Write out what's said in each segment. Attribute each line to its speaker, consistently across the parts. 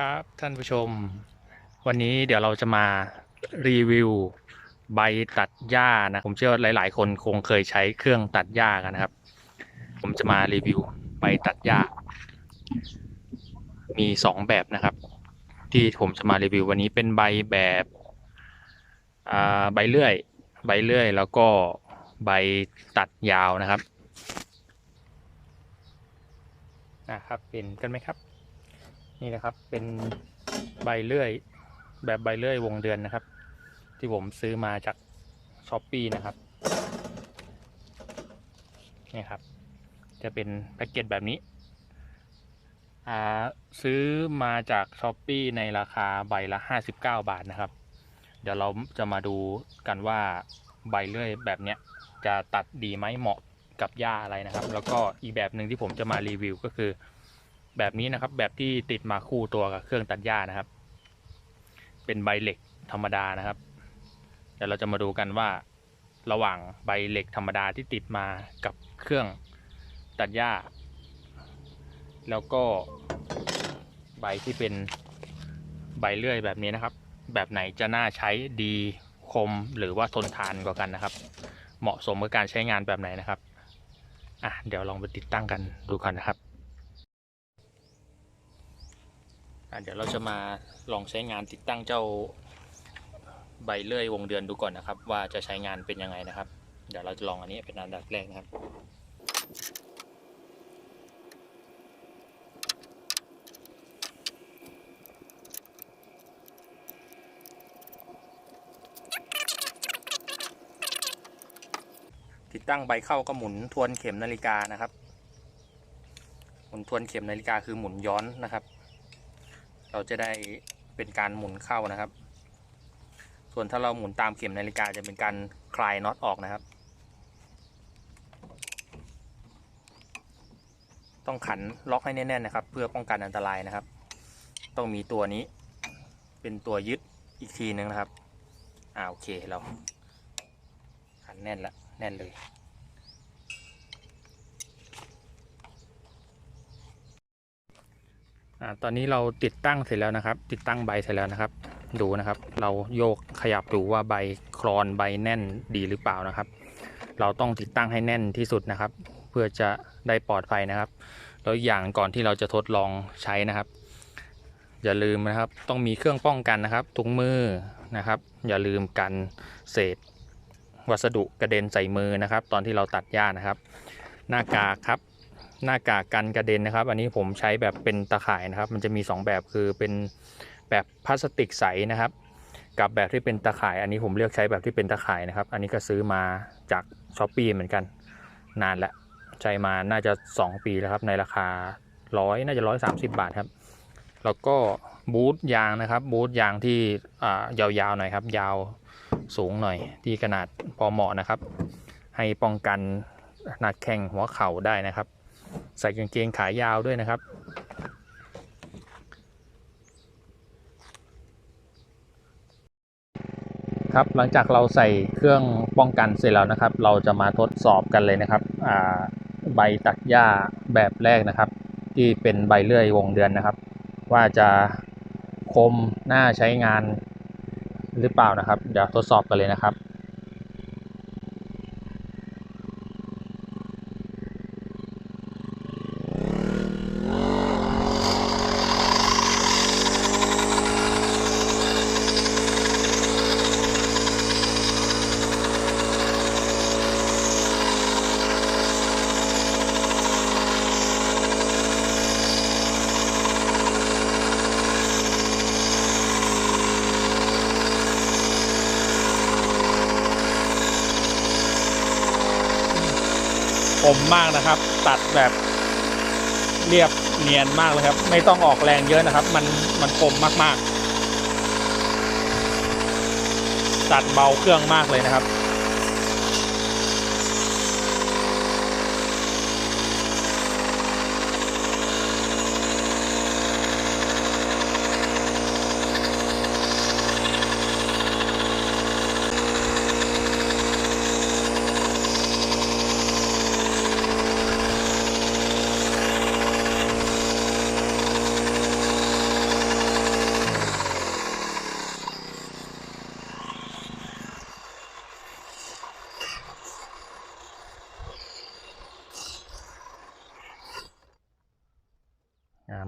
Speaker 1: ครับท่านผู้ชม วันนี้เดี๋ยวเราจะมารีวิวใบตัดหญ้านะ ผมเชื่อว่าหลาย ๆ คนคงเคยใช้เครื่องตัดหญ้ากันนะครับ ผมจะมารีวิวใบตัดหญ้า มีสองแบบนะครับ ที่ผมจะมารีวิววันนี้เป็นใบแบบใบเลื่อย ใบเลื่อยแล้วก็ใบตัดยาวนะครับนะครับเห็นกันไหมครับ นี่นะครับ เป็นใบเลื่อย แบบใบเลื่อยวงเดือนนะครับ ที่ผมซื้อมาจากช้อปปีนะครับนี่ครับ จะเป็นแพ็กเกจแบบนี้อ่าซื้อมาจากช้อปปีในราคาใบละ 59 บาทนะครับ เดี๋ยวเราจะมาดูกันว่าใบเลื่อยแบบเนี้ยจะตัดดีไหมเหมาะกับหญ้าอะไรนะครับ แล้วก็อีกแบบหนึ่งที่ผมจะมารีวิวก็คือ แบบนี้นะครับ แบบที่ติดมาคู่ตัวกับเครื่องตัดหญ้านะครับ เป็นใบเหล็กธรรมดานะครับ เดี๋ยวเราจะมาดูกันว่า ระหว่างใบเหล็กธรรมดาที่ติดมากับเครื่องตัดหญ้า แล้วก็ใบที่เป็นใบเลื่อยแบบนี้นะครับ แบบไหนจะน่าใช้ดีคมหรือว่าทนทานกว่ากันนะครับ เหมาะสมกับการใช้งานแบบไหนนะครับ อะเดี๋ยวลองไปติดตั้งกันดูกันนะครับ อะ เดี๋ยวเราจะมาลองใช้งานติดตั้งเจ้าใบเลื่อยวงเดือนดูก่อนนะครับ ว่าจะใช้งานเป็นยังไงนะครับ เดี๋ยวเราจะลองอันนี้เป็นอันดับแรกนะครับติดตั้งใบเข้าก็หมุนทวนเข็มนาฬิกานะครับ หมุนทวนเข็มนาฬิกาคือหมุนย้อนนะครับ เราจะได้เป็นการหมุนเข้านะครับ ส่วนถ้าเราหมุนตามเข็มนาฬิกาจะเป็นการคลายน็อตออกนะครับ ต้องขันล็อกให้แน่นๆนะครับ เพื่อป้องกันอันตรายนะครับ ต้องมีตัวนี้ เป็นตัวยึดอีกทีนึงนะครับ อ่าโอเคเราขันแน่นละแน่นเลย อ่าตอนนี้เราติดตั้งเสร็จแล้วนะครับ ติดตั้งใบเสร็จแล้วนะครับ ดูนะครับ เราโยกขยับดูว่าใบคลอนใบแน่นดีหรือเปล่านะครับ เราต้องติดตั้งให้แน่นที่สุดนะครับ เพื่อจะได้ปลอดภัยนะครับแล้วอย่างก่อนที่เราจะทดลองใช้นะครับ อย่าลืมนะครับต้องมีเครื่องป้องกันนะครับถุงมือนะครับ อย่าลืมกันเศษ วัสดุกระเด็นใส่มือนะครับ ตอนที่เราตัดหญ้านะครับ หน้ากากครับ หน้ากากกันกระเด็นนะครับ อันนี้ผมใช้แบบเป็นตะข่ายนะครับ มันจะมี 2 แบบคือเป็นแบบพลาสติกใสนะครับ กับแบบที่เป็นตะข่าย อันนี้ผมเลือกใช้แบบที่เป็นตะข่ายนะครับ อันนี้ก็ซื้อมาจากช้อปปีเหมือนกัน นานแล้วใช้มาน่าจะ 2 ปีแล้วครับ ในราคาร้อยน่าจะร้อยสามสิบบาทครับ แล้วก็บูทยางนะครับ บูทยางที่อ่ายาวๆหน่อยครับ ยาวสูงหน่อย ที่ขนาดพอเหมาะนะครับ ให้ป้องกันหนักแข้งหัวเข่าได้นะครับ ใส่กางเกงขายาวด้วยนะครับ ครับหลังจากเราใส่เครื่องป้องกันเสร็จแล้วนะครับ เราจะมาทดสอบกันเลยนะครับอ่าใบตัดหญ้าแบบแรกนะครับ ที่เป็นใบเลื่อยวงเดือนนะครับ ว่าจะคมน่าใช้งานหรือเปล่านะครับ เดี๋ยวทดสอบกันเลยนะครับ คมมากนะครับ ตัดแบบเรียบเนียนมากเลยครับ ไม่ต้องออกแรงเยอะนะครับ มันมันคมมากๆ ตัดเบาเครื่องมากเลยนะครับ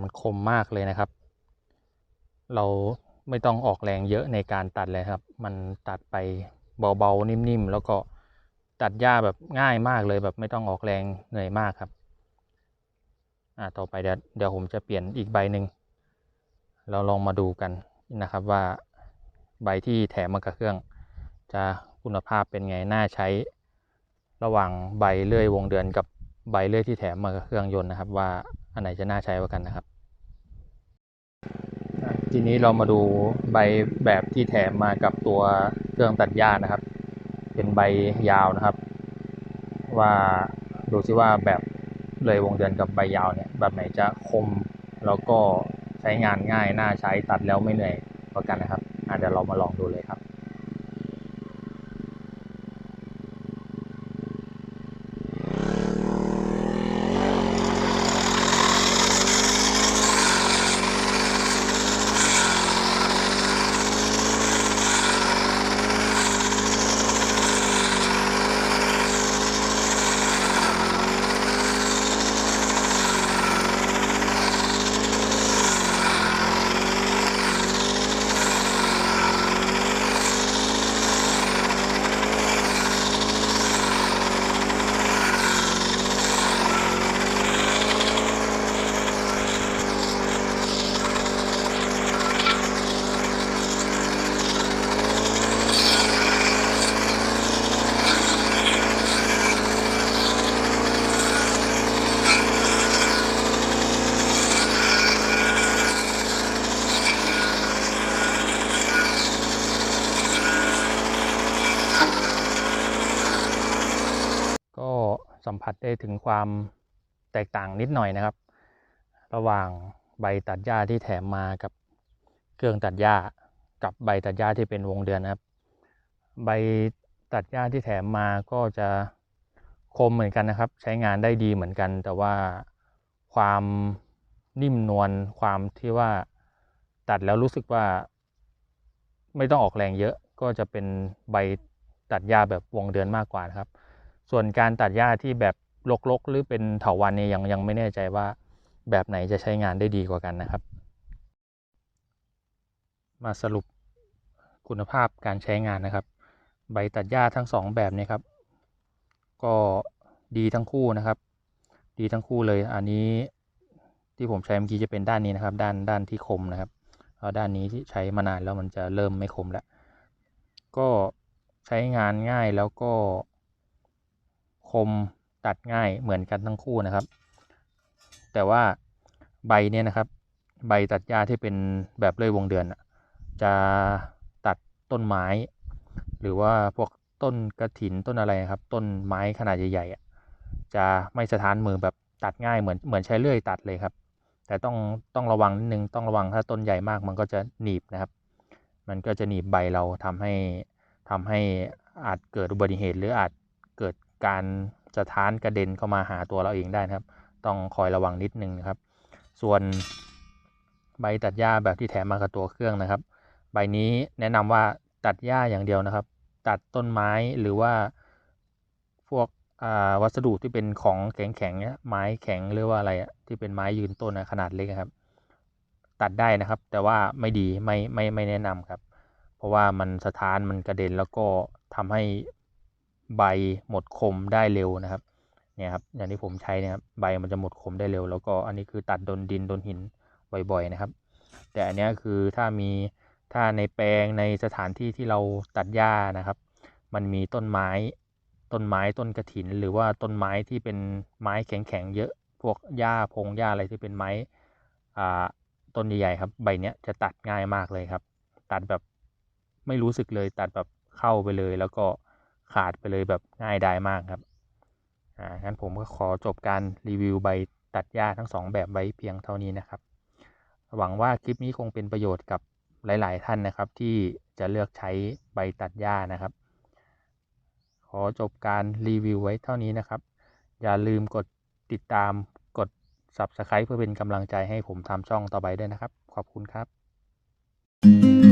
Speaker 1: ค คมมากเลยนะครับ เราไม่ต้องออกแรงเยอะในการตัดเลยครับ มันตัดไปเบาๆนิ่มๆแล้วก็ตัดหญ้าแบบง่ายมากเลยแบบไม่ต้องออกแรงเหนื่อยมากครับ อ่าต่อไปเดี๋ยวเดี๋ยวผมจะเปลี่ยนอีกใบหนึ่งเราลองมาดูกันนะครับว่าใบที่แถมมากับเครื่อง จะคุณภาพเป็นไงน่าใช้ระหว่างใบเลื่อยวงเดือนกับใบเลื่อยที่แถมมากับเครื่องยนต์นะครับ ว่าอันไหนจะน่าใช้กว่ากันนะครับ ทีนี้เรามาดูใบแบบที่แถมมากับตัวเครื่องตัดหญ้านะครับ เป็นใบยาวนะครับ ว่าดูซิว่าแบบเลยวงเดือนกับใบยาวเนี่ยแบบไหนจะคมแล้วก็ใช้งานง่ายน่าใช้ตัดแล้วไม่เหนื่อยกว่ากันนะครับอะเดี๋ยวเรามาลองดูเลยครับ ก็ สัมผัสได้ถึงความแตกต่างนิดหน่อยนะครับ ระหว่างใบตัดหญ้าที่แถมมากับเครื่องตัดหญ้ากับใบตัดหญ้าที่เป็นวงเดือนนะครับ ใบตัดหญ้าที่แถมมาก็จะคมเหมือนกันนะครับ ใช้งานได้ดีเหมือนกัน แต่ว่าความนิ่มนวลความที่ว่าตัดแล้วรู้สึกว่า ไม่ต้องออกแรงเยอะก็จะเป็นใบตัดหญ้าแบบวงเดือนมากกว่านะครับ ส่วนการตัดหญ้าที่แบบรกๆ หรือเป็นเถาวัลย์เนี่ยยังยังไม่แน่ใจว่าแบบไหนจะใช้งานได้ดีกว่ากันนะครับ มาสรุปคุณภาพการใช้งานนะครับ ใบตัดหญ้าทั้งสองแบบนี้ครับ ก็ดีทั้งคู่นะครับ ดีทั้งคู่เลย อันนี้ที่ผมใช้เมื่อกี้จะเป็นด้านนี้นะครับ ด้านด้านที่คมนะครับเพราะด้านนี้ที่ใช้มานานแล้วมันจะเริ่มไม่คมแล้ว ก็ใช้งานง่ายแล้วก็ คมตัดง่ายเหมือนกันทั้งคู่นะครับ แต่ว่าใบเนี่ยนะครับ ใบตัดหญ้าที่เป็นแบบเลื่อยวงเดือนจะตัดต้นไม้ หรือว่าพวกต้นกระถินต้นอะไรนะครับ ต้นไม้ขนาดใหญ่ๆจะไม่สะท้านมือแบบตัดง่ายเหมือนเหมือนใช้เลื่อยตัดเลยครับ แต่ต้องต้องระวังนิดนึงต้องระวังถ้าต้นใหญ่มากมันก็จะหนีบนะครับ มันก็จะหนีบใบเราทำให้ทำให้อาจเกิดอุบัติเหตุหรืออาจ การสะท้านกระเด็นเข้ามาหาตัวเราเองได้นะครับ ต้องคอยระวังนิดนึงนะครับ ส่วนใบตัดหญ้าแบบที่แถมมากับตัวเครื่องนะครับ ใบนี้แนะนำว่าตัดหญ้าอย่างเดียวนะครับ ตัดต้นไม้หรือว่าพวกวัสดุที่เป็นของแข็งๆเนี่ยไม้แข็งหรือว่าอะไรที่เป็นไม้ยืนต้นนะขนาดเล็กครับ ตัดได้นะครับ แต่ว่าไม่ดีไม่ไม่ไม่แนะนำครับ เพราะว่ามันสะท้านมันกระเด็นแล้วก็ทำให้ ใบหมดคมได้เร็วนะครับเนี่ยครับอย่างที่ผมใช้เนี่ยครับใบมันจะหมดคมได้เร็ว แล้วก็อันนี้คือตัดโดนดินโดนหินบ่อยๆนะครับ แต่อันนี้คือถ้ามีถ้าในแปลงในสถานที่ที่เราตัดหญ้านะครับ มันมีต้นไม้ต้นไม้ต้นกระถิน หรือว่าต้นไม้ที่เป็นไม้แข็งๆเยอะพวกหญ้าพงหญ้าอะไรที่เป็นไม้อ่าต้นใหญ่ๆครับ ใบเนี้ยจะตัดง่ายมากเลยครับ ตัดแบบไม่รู้สึกเลยตัดแบบเข้าไปเลยแล้วก็ ขาดไปเลยแบบง่ายได้มากครับ อ่างั้นผมก็ขอจบการรีวิวใบตัดหญ้าทั้งสองแบบไว้เพียงเท่านี้นะครับ หวังว่าคลิปนี้คงเป็นประโยชน์กับหลาย ๆ ท่านนะครับ ที่จะเลือกใช้ใบตัดหญ้านะครับ ขอจบการรีวิวไว้เท่านี้นะครับ อย่าลืมกดติดตามกด Subscribe เพื่อเป็นกำลังใจให้ผมทำช่องต่อไปด้วยนะครับ ขอบคุณครับ